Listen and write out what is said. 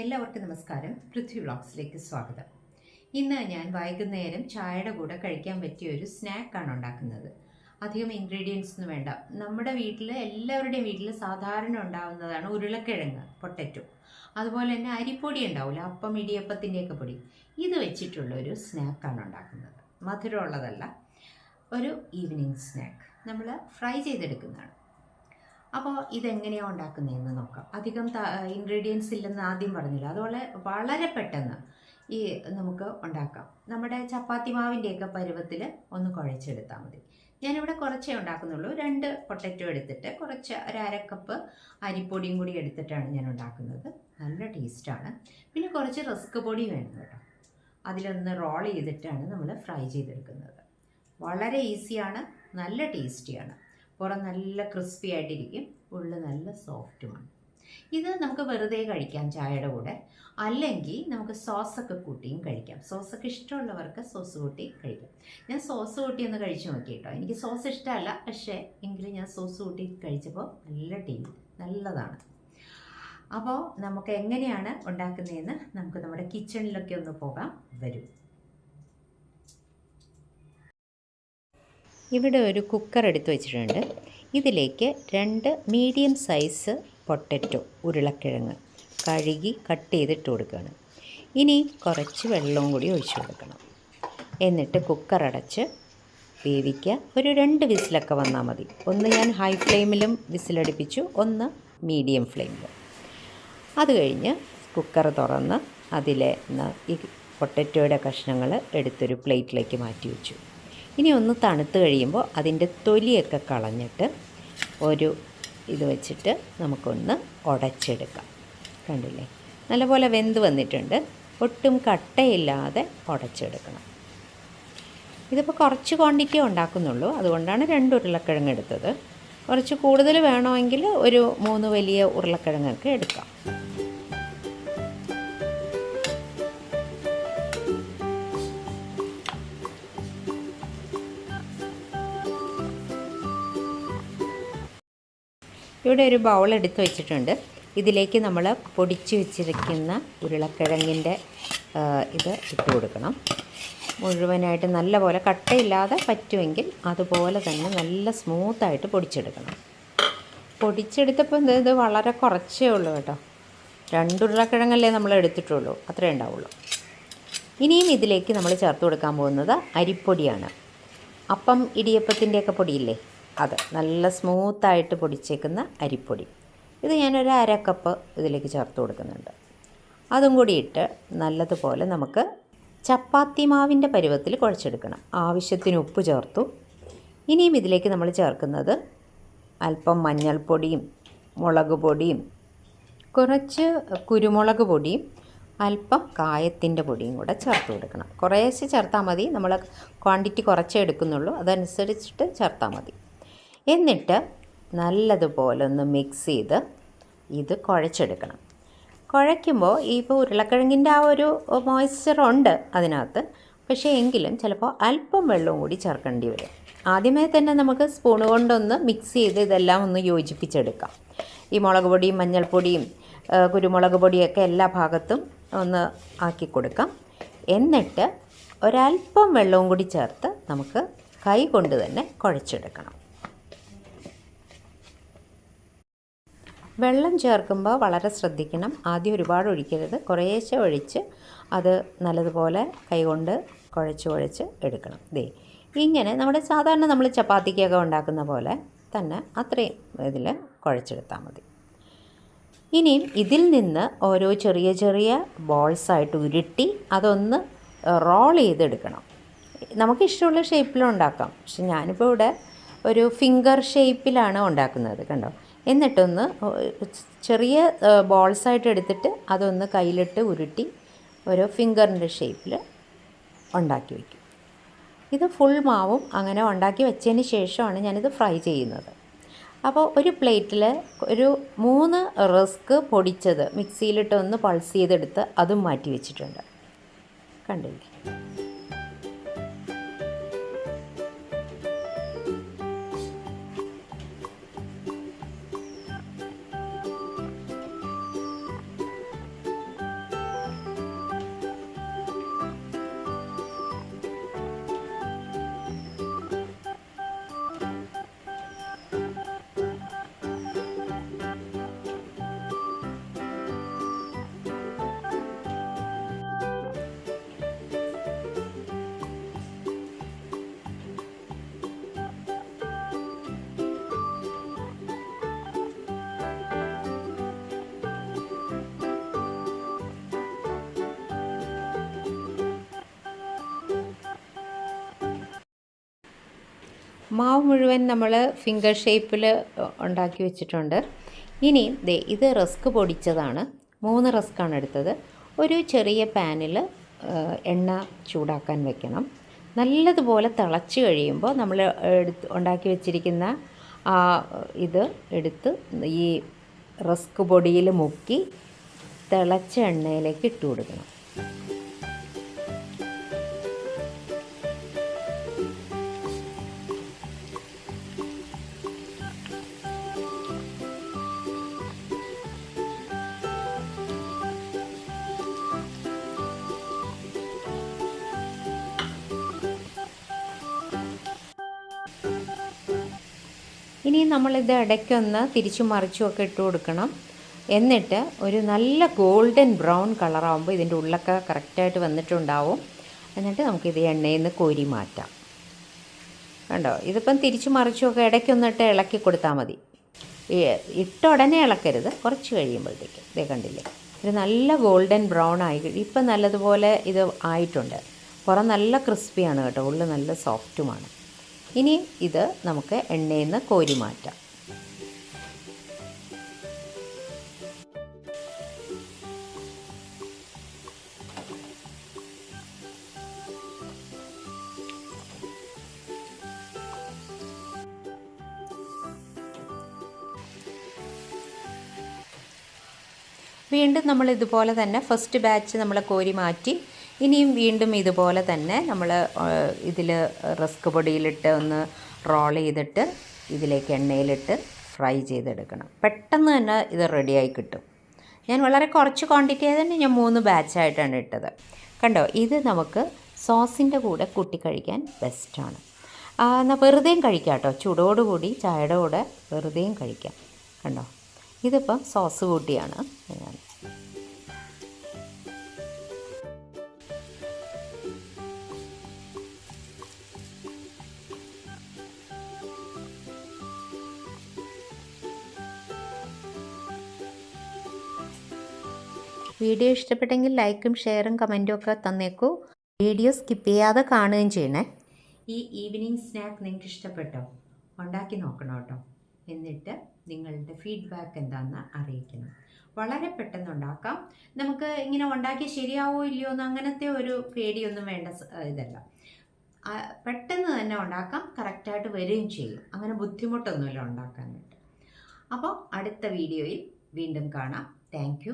എല്ലാവർക്കും നമസ്കാരം. പൃഥ്വി വ്ളോഗ്സിലേക്ക് സ്വാഗതം. ഇന്ന് ഞാൻ വൈകുന്നേരം ചായയുടെ കൂടെ കഴിക്കാൻ പറ്റിയ ഒരു സ്നാക്കാണ് ഉണ്ടാക്കുന്നത്. അധികം ഇൻഗ്രീഡിയൻസ് ഒന്നും വേണ്ട. നമ്മുടെ വീട്ടിൽ എല്ലാവരുടെയും വീട്ടിൽ സാധാരണ ഉണ്ടാകുന്നതാണ് ഉരുളക്കിഴങ്ങ് പൊട്ടറ്റോ. അതുപോലെ തന്നെ അരിപ്പൊടി ഉണ്ടാവില്ല അപ്പം ഇടിയപ്പത്തിന്റെയൊക്കെ പൊടി. ഇത് വെച്ചിട്ടുള്ള ഒരു സ്നാക്കാണ് ഉണ്ടാക്കുന്നത്. മധുരമുള്ളതല്ല ഒരു ഈവനിങ് സ്നാക്ക് നമ്മൾ ഫ്രൈ ചെയ്തെടുക്കുന്നതാണ്. അപ്പോൾ ഇതെങ്ങനെയാണ് ഉണ്ടാക്കുന്നതെന്ന് നോക്കാം. അധികം ഇൻഗ്രീഡിയൻസ് ഇല്ലെന്ന് ആദ്യം പറഞ്ഞില്ല? അതുപോലെ വളരെ പെട്ടെന്ന് ഈ നമുക്ക് ഉണ്ടാക്കാം. നമ്മുടെ ചപ്പാത്തി മാവിന്റെയൊക്കെ പരുവത്തിൽ ഒന്ന് കുഴച്ചെടുത്താൽ മതി. ഞാനിവിടെ കുറച്ചേ ഉണ്ടാക്കുന്നുള്ളൂ. രണ്ട് പൊട്ടറ്റോ എടുത്തിട്ട് കുറച്ച് ഒരു അരക്കപ്പ് അരിപ്പൊടിയും കൂടി എടുത്തിട്ടാണ് ഞാൻ ഉണ്ടാക്കുന്നത്. നല്ല ടേസ്റ്റാണ്. പിന്നെ കുറച്ച് റിസ്ക് പൊടി വേണം കേട്ടോ. അതിലൊന്ന് റോൾ ചെയ്തിട്ടാണ് നമ്മൾ ഫ്രൈ ചെയ്തെടുക്കുന്നത്. വളരെ ഈസിയാണ് നല്ല ടേസ്റ്റിയാണ്. പുറം നല്ല ക്രിസ്പി ആയിട്ടിരിക്കും. ഉള്ളിൽ നല്ല സോഫ്റ്റുമാണ് ഇത് നമുക്ക് വെറുതെ കഴിക്കാം ചായയുടെ കൂടെ. അല്ലെങ്കിൽ നമുക്ക് സോസൊക്കെ കൂട്ടിയും കഴിക്കാം. സോസൊക്കെ ഇഷ്ടമുള്ളവർക്ക് സോസ് കൂട്ടി കഴിക്കാം. ഞാൻ സോസ് കൂട്ടി ഒന്ന് കഴിച്ചു നോക്കി കേട്ടോ. എനിക്ക് സോസ് ഇഷ്ടമല്ല. പക്ഷേ എങ്കിലും ഞാൻ സോസ് കൂട്ടി കഴിച്ചപ്പോൾ നല്ല ടീ നല്ലതാണ്. അപ്പോൾ നമുക്ക് എങ്ങനെയാണ് ഉണ്ടാക്കുന്നതെന്ന് നമുക്ക് നമ്മുടെ കിച്ചണിലൊക്കെ ഒന്ന് പോകാം. വരും. ഇവിടെ ഒരു കുക്കർ എടുത്തു വെച്ചിട്ടുണ്ട്. ഇതിലേക്ക് രണ്ട് മീഡിയം സൈസ് പൊട്ടറ്റോ ഉരുളക്കിഴങ്ങ് കഴുകി കട്ട് ചെയ്തിട്ട് കൊടുക്കുകയാണ്. ഇനി കുറച്ച് വെള്ളവും കൂടി ഒഴിച്ചു കൊടുക്കണം. എന്നിട്ട് കുക്കർ അടച്ച് വേവിക്കുക. ഒരു രണ്ട് വിസിലൊക്കെ വന്നാൽ മതി. ഒന്ന് ഞാൻ ഹൈ ഫ്ലെയിമിലും വിസിലടിപ്പിച്ചു ഒന്ന് മീഡിയം ഫ്ലെയിമിലും അത് കഴിഞ്ഞ് കുക്കർ തുറന്ന് അതിലെ ഈ പൊട്ടറ്റോയുടെ കഷ്ണങ്ങൾ എടുത്തൊരു പ്ലേറ്റിലേക്ക് മാറ്റി വെച്ചു. ഇനി ഒന്ന് തണുത്ത് കഴിയുമ്പോൾ അതിന്റെ തൊലിയൊക്കെ കളഞ്ഞിട്ട് ഒരു ഇത് വെച്ചിട്ട് നമുക്കൊന്ന് ഉടച്ചെടുക്കാം. കണ്ടില്ലേ? നല്ലപോലെ വെന്ത് വന്നിട്ടുണ്ട്. ഒട്ടും കട്ടയില്ലാതെ ഉടച്ചെടുക്കണം. ഇതിപ്പോൾ കുറച്ച് ക്വാണ്ടിറ്റി ഉണ്ടാക്കുന്നുള്ളൂ. അതുകൊണ്ടാണ് രണ്ട് ഉരുളക്കിഴങ്ങ് എടുത്തത്. കുറച്ച് കൂടുതൽ വേണമെങ്കിൽ ഒരു മൂന്ന് വലിയ ഉരുളക്കിഴങ്ങൊക്കെ എടുക്കാം. ഇവിടെ ഒരു ബൗൾ എടുത്ത് വെച്ചിട്ടുണ്ട്. ഇതിലേക്ക് നമ്മൾ പൊടിച്ച് വെച്ചിരിക്കുന്ന ഉരുളക്കിഴങ്ങിന്റെ ഇത് ഇട്ട് കൊടുക്കണം. മുഴുവനായിട്ട് നല്ലപോലെ കട്ടയില്ലാതെ പറ്റുമെങ്കിൽ അതുപോലെ തന്നെ നല്ല സ്മൂത്തായിട്ട് പൊടിച്ചെടുക്കണം. പൊടിച്ചെടുത്തപ്പോൾ ഇത് വളരെ കുറച്ചേ ഉള്ളൂ കേട്ടോ. രണ്ട് ഉരുളക്കിഴങ്ങല്ലേ നമ്മൾ എടുത്തിട്ടുള്ളൂ. അത്രേ ഉണ്ടാവുള്ളൂ. ഇനിയും ഇതിലേക്ക് നമ്മൾ ചേർത്ത് കൊടുക്കാൻ പോകുന്നത് അരിപ്പൊടിയാണ്. അപ്പം ഇടിയപ്പത്തിന്റെയൊക്കെ പൊടിയില്ലേ? അത് നല്ല സ്മൂത്തായിട്ട് പൊടിച്ചേക്കുന്ന അരിപ്പൊടി. ഇത് ഞാനൊരു അരക്കപ്പ് കപ്പ് ഇതിലേക്ക് ചേർത്ത് കൊടുക്കുന്നുണ്ട്. അതും കൂടി ഇട്ട് നല്ലതുപോലെ നമുക്ക് ചപ്പാത്തി മാവിന്റെ പരുവത്തിൽ കുഴച്ചെടുക്കണം. ആവശ്യത്തിന് ഉപ്പ് ചേർത്തു. ഇനിയും ഇതിലേക്ക് നമ്മൾ ചേർക്കുന്നത് അല്പം മഞ്ഞൾപ്പൊടിയും മുളക് പൊടിയും കുറച്ച് കുരുമുളക് പൊടിയും അല്പം കായത്തിന്റെ പൊടിയും കൂടെ ചേർത്ത് കൊടുക്കണം. കുറേശ്ശെ ചേർത്താൽ മതി. നമ്മൾ ക്വാണ്ടിറ്റി കുറച്ചേ എടുക്കുന്നുള്ളൂ. അതനുസരിച്ചിട്ട് ചേർത്താൽ മതി. എന്നിട്ട് നല്ലതുപോലെ ഒന്ന് മിക്സ് ചെയ്ത് ഇത് കുഴച്ചെടുക്കണം. കുഴയ്ക്കുമ്പോൾ ഇപ്പോൾ ഉരുളക്കിഴങ്ങിന്റെ ആ ഒരു മോയ്സ്ചർ ഉണ്ട് അതിനകത്ത്. പക്ഷേ എങ്കിലും ചിലപ്പോൾ അല്പം വെള്ളവും കൂടി ചേർക്കേണ്ടി വരും. ആദ്യമേ തന്നെ നമുക്ക് സ്പൂൺ കൊണ്ടൊന്ന് മിക്സ് ചെയ്ത് ഇതെല്ലാം ഒന്ന് യോജിപ്പിച്ചെടുക്കാം. ഈ മുളക് പൊടിയും മഞ്ഞൾപ്പൊടിയും കുരുമുളക് പൊടിയൊക്കെ എല്ലാ ഭാഗത്തും ഒന്ന് ആക്കി കൊടുക്കാം. എന്നിട്ട് ഒരല്പം വെള്ളവും കൂടി ചേർത്ത് നമുക്ക് കൈ കൊണ്ട് തന്നെ കുഴച്ചെടുക്കണം. വെള്ളം ചേർക്കുമ്പോൾ വളരെ ശ്രദ്ധിക്കണം. ആദ്യം ഒരുപാട് ഒഴിക്കരുത്. കുറേശ്ശെ ഒഴിച്ച് അത് നല്ലതുപോലെ കൈകൊണ്ട് കുഴച്ച് കുഴച്ച് എടുക്കണം. ദേ ഇങ്ങനെ നമ്മുടെ സാധാരണ നമ്മൾ ചപ്പാത്തിക്കൊക്കെ ഉണ്ടാക്കുന്ന പോലെ തന്നെ അത്രയും ഇതിൽ കുഴച്ചെടുത്താൽ മതി. ഇനിയും ഇതിൽ നിന്ന് ഓരോ ചെറിയ ചെറിയ ബോൾസായിട്ട് ഉരുട്ടി അതൊന്ന് റോൾ ചെയ്തെടുക്കണം. നമുക്ക് ഇഷ്ടമുള്ള ഷേപ്പിലുണ്ടാക്കാം പക്ഷെ ഞാനിപ്പോൾ ഇവിടെ ഒരു ഫിംഗർ ഷേപ്പിലാണ് ഉണ്ടാക്കുന്നത് കണ്ടോ? എന്നിട്ടൊന്ന് ചെറിയ ബോൾസായിട്ട് എടുത്തിട്ട് അതൊന്ന് കയ്യിലിട്ട് ഉരുട്ടി ഒരു ഫിംഗറിന്റെ ഷേപ്പിൽ ഉണ്ടാക്കി വയ്ക്കും ഇത് ഫുൾ മാവും. അങ്ങനെ ഉണ്ടാക്കി വെച്ചതിന് ശേഷമാണ് ഞാനിത് ഫ്രൈ ചെയ്യുന്നത്. അപ്പോൾ ഒരു പ്ലേറ്റിൽ ഒരു മൂന്ന് റിസ്ക് പൊടിച്ചത് മിക്സിയിലിട്ട് ഒന്ന് പൾസ് ചെയ്തെടുത്ത് അതും മാറ്റി വെച്ചിട്ടുണ്ട്. കണ്ടില്ലേ? മാവ് മുഴുവൻ നമ്മൾ ഫിംഗർ ഷേപ്പിൽ ഉണ്ടാക്കി വെച്ചിട്ടുണ്ട്. ഇനി ദേ ഇത് റസ്ക് പൊടിച്ചതാണ്. മൂന്ന് റസ്ക്കാണ് എടുത്തത്. ഒരു ചെറിയ പാനിൽ എണ്ണ ചൂടാക്കാൻ വെക്കണം. നല്ലതുപോലെ തിളച്ച് കഴിയുമ്പോൾ നമ്മൾ എടുത്ത് ഉണ്ടാക്കി വെച്ചിരിക്കുന്ന ആ ഇത് എടുത്ത് ഈ റസ്ക് പൊടിയിൽ മുക്കി തിളച്ച എണ്ണയിലേക്ക് ഇട്ട് കൊടുക്കണം. ഇനി നമ്മളിത് ഇടയ്ക്കൊന്ന് തിരിച്ചു മറിച്ചുമൊക്കെ ഇട്ട് കൊടുക്കണം. എന്നിട്ട് ഒരു നല്ല ഗോൾഡൻ ബ്രൗൺ കളറാകുമ്പോൾ ഇതിന്റെ ഉള്ളൊക്കെ കറക്റ്റായിട്ട് വന്നിട്ടുണ്ടാവും. എന്നിട്ട് നമുക്കിത് എണ്ണയിൽ നിന്ന് കോരി മാറ്റാം. കണ്ടോ? ഇതിപ്പം തിരിച്ചു മറിച്ചുമൊക്കെ ഇടയ്ക്കൊന്നിട്ട് ഇളക്കി കൊടുത്താൽ മതി. ഇട്ട ഉടനെ ഇളക്കരുത്. കുറച്ച് കഴിയുമ്പോഴത്തേക്ക്. ഇതേ കണ്ടില്ലേ? ഇത് നല്ല ഗോൾഡൻ ബ്രൗൺ ആയി ഇപ്പം നല്ലതുപോലെ ഇത് ആയിട്ടുണ്ട്. പുറം നല്ല ക്രിസ്പിയാണ് കേട്ടോ. ഉള്ളിൽ നല്ല സോഫ്റ്റുമാണ്. ഇനി ഇത് നമുക്ക് എണ്ണയിൽ നിന്ന് കോരി മാറ്റാം. വീണ്ടും നമ്മൾ ഇതുപോലെ തന്നെ ഫസ്റ്റ് ബാച്ച് നമ്മൾ കോരി മാറ്റി ഇനിയും വീണ്ടും ഇതുപോലെ തന്നെ നമ്മൾ ഇതിൽ റിസ്ക് പൊടിയിലിട്ട് ഒന്ന് റോൾ ചെയ്തിട്ട് ഇതിലേക്ക് എണ്ണയിലിട്ട് ഫ്രൈ ചെയ്തെടുക്കണം. പെട്ടെന്ന് തന്നെ ഇത് റെഡിയായി കിട്ടും. ഞാൻ വളരെ കുറച്ച് ക്വാണ്ടിറ്റി ആയതുകൊണ്ട് ഞാൻ മൂന്ന് ബാച്ചായിട്ടാണ് ഇട്ടത്. കണ്ടോ ഇത് നമുക്ക് സോസിന്റെ കൂടെ കൂട്ടി കഴിക്കാൻ ബെസ്റ്റാണ് എന്നാൽ വെറുതെയും കഴിക്കാം കേട്ടോ. ചൂടോടുകൂടി ചായയുടെ കൂടെ വെറുതെയും കഴിക്കാം. കണ്ടോ? ഇതിപ്പം സോസ് കൂട്ടിയാണ് ഞാൻ വീഡിയോ ഇഷ്ടപ്പെട്ടെങ്കിൽ ലൈക്കും ഷെയറും കമന്റും ഒക്കെ തന്നേക്കൂ. വീഡിയോ സ്കിപ്പ് ചെയ്യാതെ കാണുകയും ചെയ്യണേ. ഈ ഈവനിങ് സ്നാക്ക് നിങ്ങൾക്ക് ഇഷ്ടപ്പെട്ടോ? ഉണ്ടാക്കി നോക്കണം കേട്ടോ. എന്നിട്ട് നിങ്ങളുടെ ഫീഡ്ബാക്ക് എന്താണെന്ന് അറിയിക്കണം. വളരെ പെട്ടെന്ന് ഉണ്ടാക്കാം. നമുക്ക് ഇങ്ങനെ ഉണ്ടാക്കി ശരിയാവോ ഇല്ലയോ എന്ന് അങ്ങനത്തെ ഒരു പേടിയൊന്നും വേണ്ട ഇതല്ല. പെട്ടെന്ന് തന്നെ ഉണ്ടാക്കാം. കറക്റ്റായിട്ട് വരികയും ചെയ്യും. അങ്ങനെ ബുദ്ധിമുട്ടൊന്നുമില്ല ഉണ്ടാക്കാനായിട്ട്. അപ്പോൾ അടുത്ത വീഡിയോയിൽ വീണ്ടും കാണാം. താങ്ക്